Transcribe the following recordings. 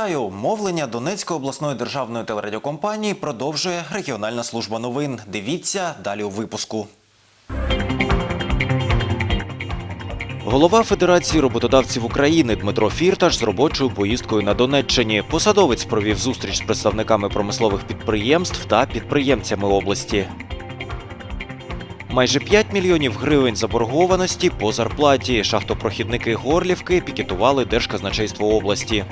Вітаю! Мовлення Донецької обласної державної телерадіокомпанії продовжує регіональна служба новин. Дивіться далі у випуску. Голова Федерації роботодавців України Дмитро Фірташ з робочою поїздкою на Донеччині. Посадовець провів зустріч з представниками промислових підприємств та підприємцями області. Майже 5 мільйонів гривень заборгованості по зарплаті. Шахтопрохідники Горлівки пікетували Держказначейство області.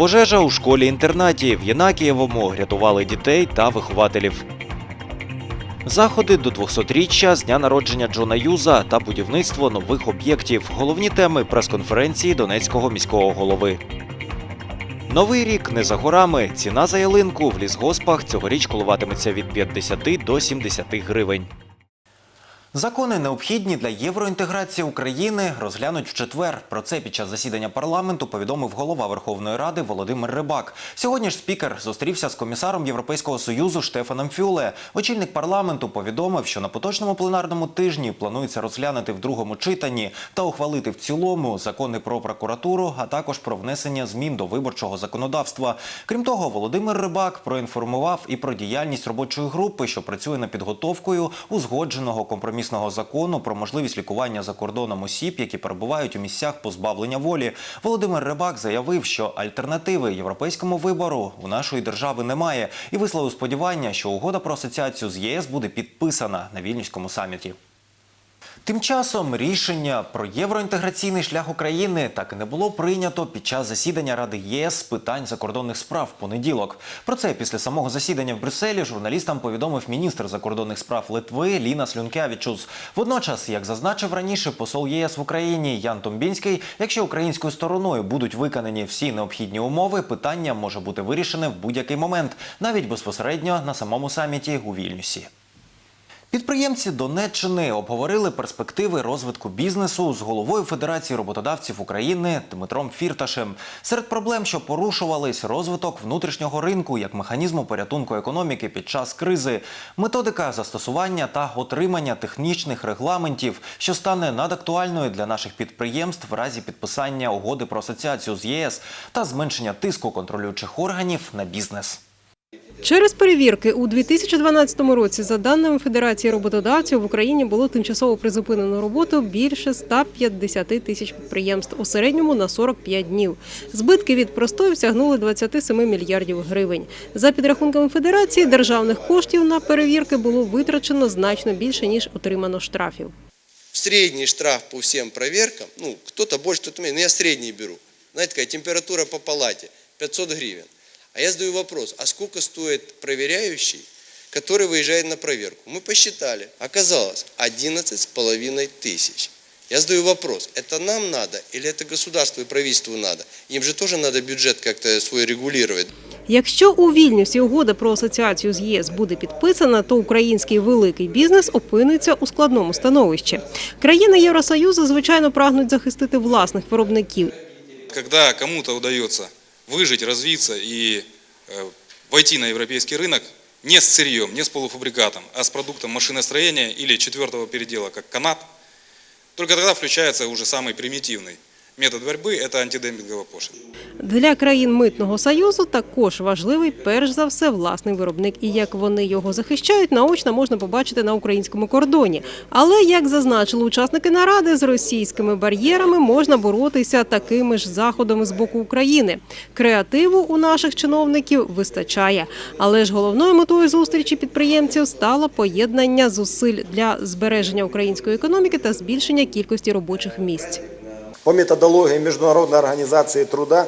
Пожежа у школі-інтернаті в Єнакієвому рятували дітей та вихователів. Заходи до 200-річчя з дня народження Джона Юза та будівництво нових об'єктів. Головні теми прес-конференції Донецького міського голови. Новий рік не за горами. Ціна за ялинку в лісгоспах цьогоріч коливатиметься від 50 до 70 гривень. Закони необхідні для євроінтеграції України розглянуть в четвер. Про це під час засідання парламенту повідомив голова Верховної Ради Володимир Рибак. Сьогодні ж спікер зустрівся з комісаром Європейського союзу Штефаном Фюле. Очільник парламенту повідомив, що на поточному пленарному тижні планується розглянути в другому читанні та ухвалити в цілому закони про прокуратуру, а також про внесення змін до виборчого законодавства. Крім того, Володимир Рибак проінформував і про діяльність робочої групи, що працює над підготовкою узгодженого компромісного закону про можливість лікування за кордоном осіб, які перебувають у місцях позбавлення волі. Володимир Рибак заявив, що альтернативи європейському вибору у нашої держави немає, і висловив сподівання, що угода про асоціацію з ЄС буде підписана на вільнюському саміті. Тим часом рішення про євроінтеграційний шлях України так і не було прийнято під час засідання Ради ЄС з питань закордонних справ в понеділок. Про це після самого засідання в Брюсселі журналістам повідомив міністр закордонних справ Литви Ліна Слюнкявічус. Водночас, як зазначив раніше посол ЄС в Україні Ян Томбінський, якщо українською стороною будуть виконані всі необхідні умови, питання може бути вирішене в будь-який момент, навіть безпосередньо на самому саміті у Вільнюсі. Підприємці Донеччини обговорили перспективи розвитку бізнесу з головою Федерації роботодавців України Дмитром Фірташем. Серед проблем, що порушувались, розвиток внутрішнього ринку як механізму порятунку економіки під час кризи, методика застосування та отримання технічних регламентів, що стане надактуальною для наших підприємств в разі підписання угоди про асоціацію з ЄС та зменшення тиску контролюючих органів на бізнес. Через перевірки у 2012 році, за даними Федерації роботодавців, в Україні було тимчасово призупинено роботу більше 150 тисяч підприємств, у середньому на 45 днів. Збитки від простою сягнули 27 мільярдів гривень. За підрахунками Федерації, державних коштів на перевірки було витрачено значно більше, ніж отримано штрафів. Средний штраф по всем проверкам, ну, кто-то больше, кто-то меньше, но я средний беру. Какая температура по палате? 500 гривен. А я задаю вопрос, а сколько стоит проверяющий, который выезжает на проверку? Мы посчитали, оказалось 11,5 тысяч. Я задаю вопрос, это нам надо или это государству и правительству надо? Им же тоже надо бюджет как-то свой регулировать. Якщо у Вільнюсі угода про асоціацію з ЄС буде підписана, то український великий бізнес опиниться у складному становищі. Країни Євросоюзу, звичайно, прагнуть захистити власних виробників. Когда кому-то удается выжить, развиться и э, войти на европейский рынок не с сырьем, не с полуфабрикатом, а с продуктом машиностроения или четвертого передела, как канат, только тогда включается уже самый примитивный метод борьбы – это антидемпинговая пошлина. Для країн митного союзу також важливий перш за все власний виробник. І як вони його захищають, наочно можна побачити на українському кордоні. Але як зазначили учасники наради, з російськими бар'єрами можна боротися такими ж заходами з боку України. Креативу у наших чиновників вистачає. Але ж головною метою зустрічі підприємців стало поєднання зусиль для збереження української економіки та збільшення кількості робочих місць. По методологии Международной организации труда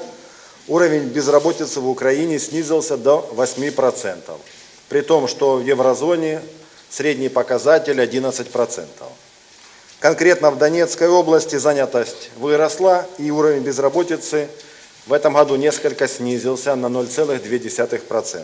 уровень безработицы в Украине снизился до 8%, при том, что в еврозоне средний показатель 11%. Конкретно в Донецкой области занятость выросла и уровень безработицы в этом году несколько снизился на 0,2%.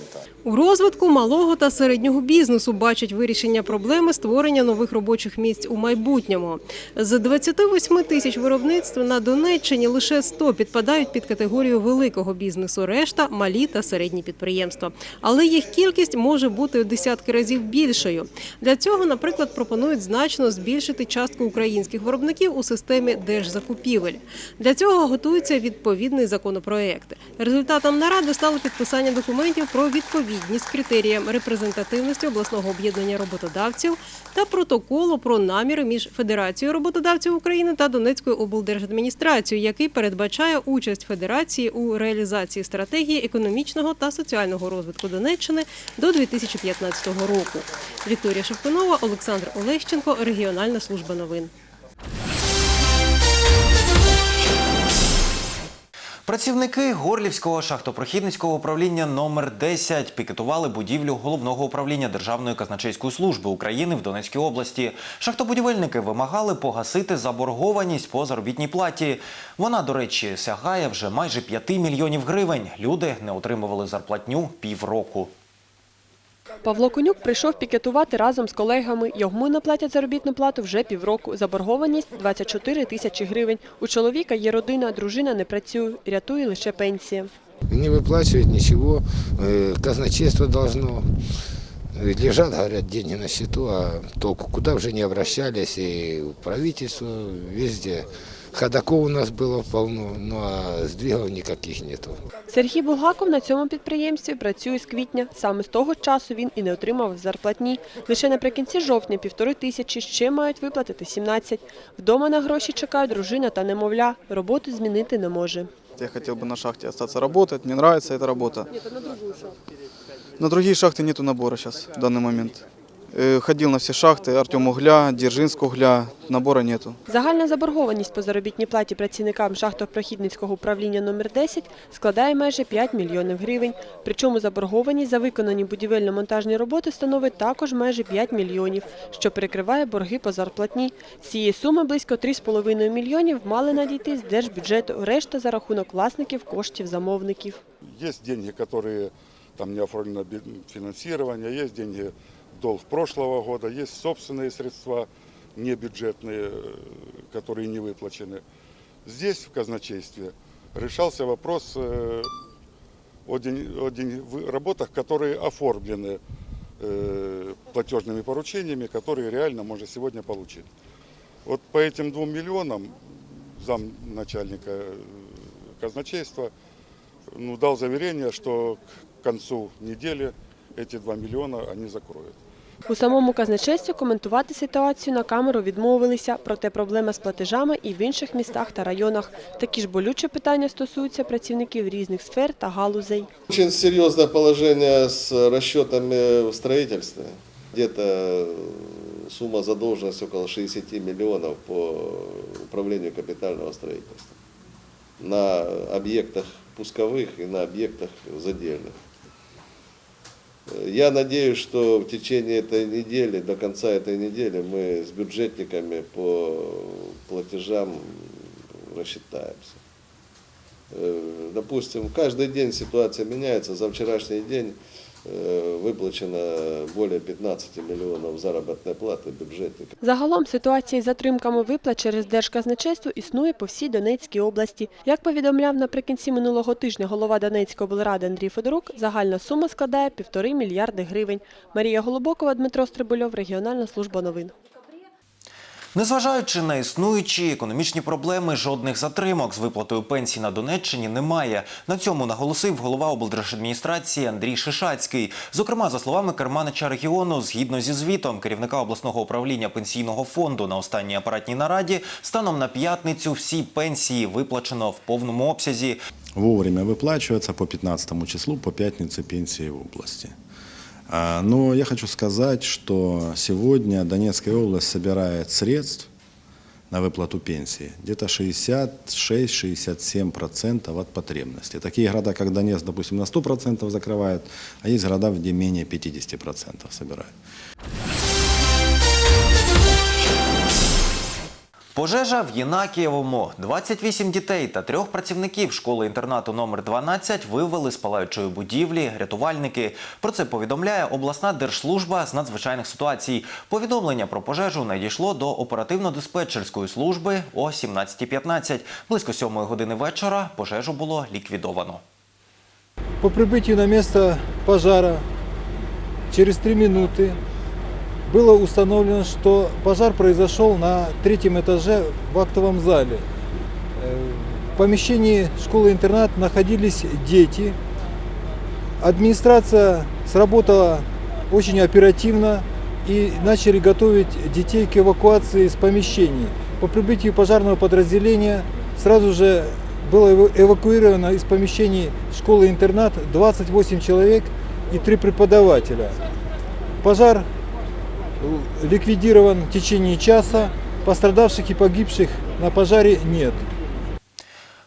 У розвитку малого та середнього бізнесу бачать вирішення проблеми створення нових робочих місць у майбутньому. З 28 тисяч виробництв на Донеччині лише 100 підпадають під категорію великого бізнесу. Решта малі та середні підприємства. Але їх кількість може бути у десятки разів більшою. Для цього, наприклад, пропонують значно збільшити частку українських виробників у системі держзакупівель. Для цього готується відповідний закон законопроекти. Результатом наради стало підписання документів про відповідність критеріям репрезентативності обласного об'єднання роботодавців та протоколу про наміри між Федерацією роботодавців України та Донецькою облдержадміністрацією, який передбачає участь федерації у реалізації стратегії економічного та соціального розвитку Донеччини до 2015 року. Вікторія Шевкунова, Олександр Олещенко, Регіональна служба новин. Працівники Горлівського шахтопрохідницького управління номер 10 пікетували будівлю головного управління Державної казначейської служби України в Донецькій області. Шахтобудівельники вимагали погасити заборгованість по заробітній платі. Вона, до речі, сягає вже майже 5 мільйонів гривень. Люди не отримували зарплатню півроку. Павло Конюк прийшов пікетувати разом з колегами. Йому не платять заробітну плату вже півроку. Заборгованість 24 тисячі гривень. У чоловіка є родина, дружина не працює, рятує лише пенсія. Не выплачивают ничего, э, казначейство должно. Лежат, говорят, деньги на счету, а толку куда уже не обращались, в правительство, везде. Ходаков у нас было полно, ну а сдвигов никаких нету. Сергій Булгаков на цьому підприємстві працює з квітня. Саме з того часу він і не отримав зарплатні. Лише наприкінці жовтня півтори тисячі ще мають виплатити 17. Вдома на гроші чекають дружина та немовля. Роботу змінити не може. Я хотел бы на шахте остаться работать, мне нравится эта работа. На другие шахты нету набора сейчас, в данный момент. Э, Ходил на все шахты, Артем Угля, Дзержинск Угля, набора нету. Загальна заборгованість по заробітній платі працівникам шахтопрохідницького управління номер 10 складає майже 5 мільйонів гривень. Причому заборгованість за виконані будівельно-монтажні роботи становить також майже 5 мільйонів, що перекриває борги по зарплатні. З цієї суми близько 3,5 мільйонів мали надійти з держбюджету, решта за рахунок власників коштів замовників. Есть деньги, которые там не оформлено би- финансирование, есть деньги долг прошлого года, есть собственные средства небюджетные, э, которые не выплачены. Здесь, в казначействе, решался вопрос э, о, день- о день- работах, которые оформлены э, платежными поручениями, которые реально можно сегодня получить. Вот по этим двум миллионам зам начальника казначейства ну, дал заверение, что к концу недели эти 2 миллиона они закроют. У самому казначействі коментувати ситуацію на камеру відмовилися, проте проблема з платежами і в інших містах та районах. Такі ж болючі питання стосуються працівників різних сфер та галузей. Очень серьезное положение с расчетами в строительстве. Где-то э, сумма задолженности около 60 миллионов по управлению капитального строительства. На объектах пусковых и на объектах задельных. Я надеюсь, что в течение этой недели, до конца этой недели, мы с бюджетниками по платежам рассчитаемся. Э, Допустим, каждый день ситуация меняется. За вчерашний день э, выплачено более 15 миллионов заработной платы бюджетникам. Загалом ситуація із затримками виплат через Держказначейство існує по всій Донецькій області. Як повідомляв наприкінці минулого тижня голова Донецької облради Андрій Федорук, загальна сума складає півтори мільярди гривень. Марія Голубокова, Дмитро Стрибульов, Регіональна служба новин. Незважаючи на існуючі економічні проблеми, жодних затримок з виплатою пенсій на Донеччині немає. На цьому наголосив голова облдержадміністрації Андрій Шишацький. Зокрема, за словами керманича регіону, згідно зі звітом керівника обласного управління пенсійного фонду на останній апаратній нараді, станом на п'ятницю всі пенсії виплачено в повному обсязі. вовремя выплачиваться по 15 числу, по пятнице пенсии в области. Но я хочу сказать, что сегодня Донецкая область собирает средств на выплату пенсии где-то 66-67% от потребности. Такие города, как Донецк, допустим, на 100% закрывают, а есть города, где менее 50% собирают. Пожежа в Єнакієвому. 28 дітей та трьох працівників школи-інтернату номер 12 вивели з палаючої будівлі рятувальники. Про це повідомляє обласна держслужба з надзвичайних ситуацій. Повідомлення про пожежу надійшло до оперативно-диспетчерської служби о 17.15. Близько 7 години вечора пожежу було ліквідовано. По прибытию на место пожара через три минуты было установлено, что пожар произошел на третьем этаже в актовом зале. Э, помещении школы-интернат находились дети. Администрация сработала очень оперативно и начали готовить детей к эвакуации из помещений. По прибытию пожарного подразделения сразу же было эва- эвакуировано из помещений школы-интернат 28 человек и 3 преподавателя. Пожар ликвидирован в течение часа. Пострадавших и погибших на пожаре нет.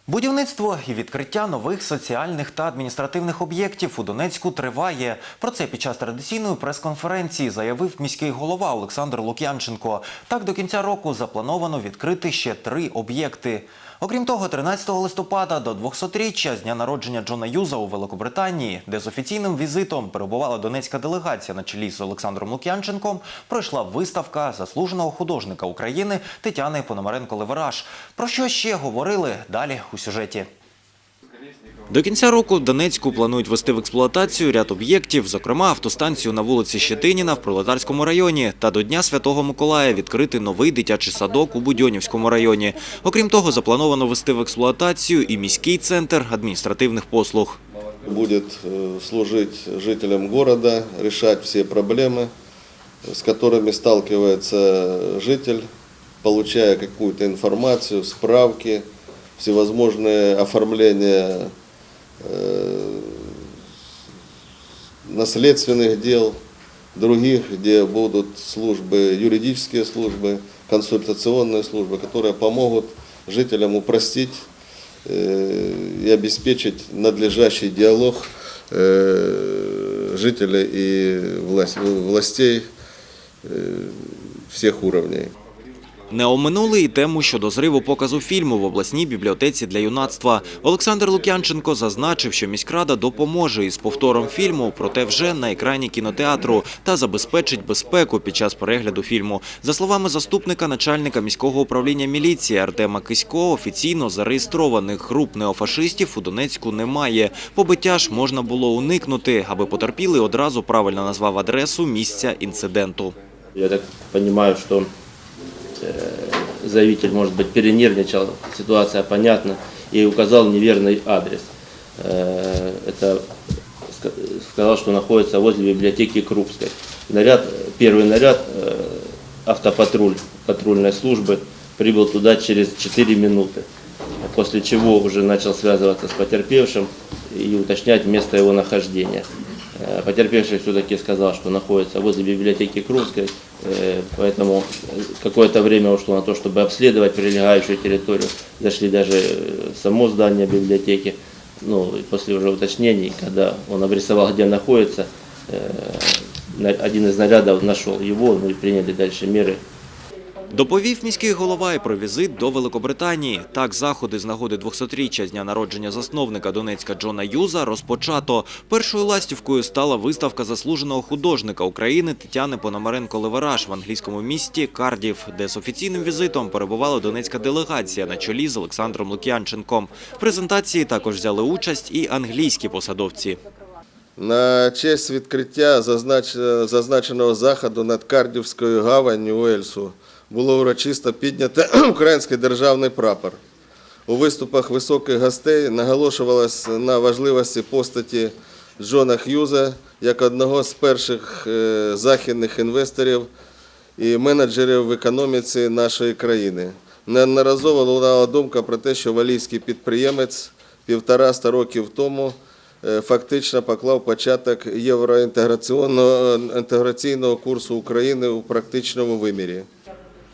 Будівництво і відкриття нових соціальних та адміністративних об'єктів у Донецьку триває. Про це під час традиційної прес-конференції заявив міський голова Олександр Лук'янченко. Так до кінця року заплановано відкрити ще три об'єкти. Окрім того, 13 листопада до 200-річчя з дня народження Джона Юза у Великобританії, де з офіційним візитом перебувала донецька делегація на чолі з Олександром Лук'янченком, пройшла виставка заслуженого художника України Тетяни Пономаренко-Левераш. Про що ще говорили далі у сюжеті. До кінця року в Донецьку планують ввести в експлуатацію ряд об'єктів, зокрема автостанцію на вулиці Щетиніна в Пролетарському районі та до Дня Святого Миколая відкрити новий дитячий садок у Будьонівському районі. Окрім того, заплановано ввести в експлуатацію і міський центр адміністративних послуг. Будет э, служить жителям города, решать все проблемы, с которыми сталкивается житель, получая какую-то информацию, справки, Всевозможные оформления э, наследственных дел, других, где будут службы, юридические службы, консультационные службы, которые помогут жителям упростить э, и обеспечить надлежащий диалог э, жителей и властей всех уровней. Не оминули і тему щодо зриву показу фільму в обласній бібліотеці для юнацтва. Олександр Лук'янченко зазначив, що міськрада допоможе із повтором фільму, проте вже на екрані кінотеатру та забезпечить безпеку під час перегляду фільму. За словами заступника начальника міського управління міліції Артема Кисько, офіційно зареєстрованих груп неофашистів у Донецьку немає. Побиття ж можна було уникнути, аби потерпілий одразу правильно назвав адресу місця інциденту. Я так что э, заявитель, может быть, перенервничал, ситуация понятна, и указал неверный адрес. Э, Это ска- сказал, что находится возле библиотеки Крупской. Наряд, первый наряд, э, автопатруль патрульной службы, прибыл туда через 4 минуты. После чего уже начал связываться с потерпевшим и уточнять место его нахождения. Э, Потерпевший все-таки сказал, что находится возле библиотеки Крупской, э, поэтому какое-то время ушло на то, чтобы обследовать прилегающую территорию. Зашли даже э, в само здание библиотеки. Ну, и после уже уточнений, когда он обрисовал, где находится, э, на- один из нарядов нашел его, ну и приняли дальше меры Доповів міський голова і про візит до Великобританії. Так, заходи з нагоди 200-річчя з дня народження засновника Донецька Джона Юза розпочато. Першою ластівкою стала виставка заслуженого художника України Тетяни Пономаренко-Левераш в англійському місті Кардів, де з офіційним візитом перебувала донецька делегація на чолі з Олександром Лук'янченком. В презентації також взяли участь і англійські посадовці. На честь відкриття зазнач- зазначеного заходу над Кардівською гаванню Уельсу було урочисто піднято український державний прапор. У виступах високих гостей наголошувалось на важливості постаті Джона Х'юза як одного з перших е, західних інвесторів і менеджерів в економіці нашої країни. Неодноразово лунала думка про те, що валійський підприємець півтораста років тому е, фактично поклав початок євроінтеграційного інтеграційного курсу України у практичному вимірі.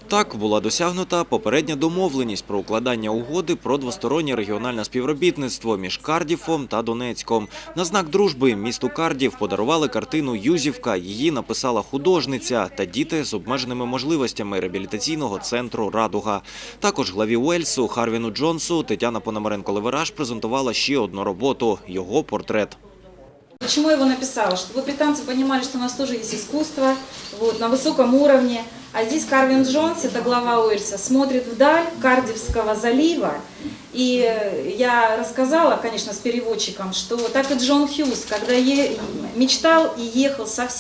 Так була досягнута попередня домовленість про укладання угоди про двостороннє регіональне співробітництво між Кардіфом та Донецьком. На знак дружби місту Кардів подарували картину Юзівка. Її написала художниця та діти з обмеженими можливостями реабілітаційного центру Радуга. Також главі Уельсу Харвіну Джонсу Тетяна Пономаренко-Левераш презентувала ще одну роботу його портрет. Почему я его написала? Чтобы британцы понимали, что у нас тоже есть искусство вот, на высоком уровне. А здесь Карвин Джонс, это глава Уэльса, смотрит вдаль Кардивского залива. И я рассказала, конечно, с переводчиком, что так и Джон Хьюз, когда е- мечтал и ехал со всей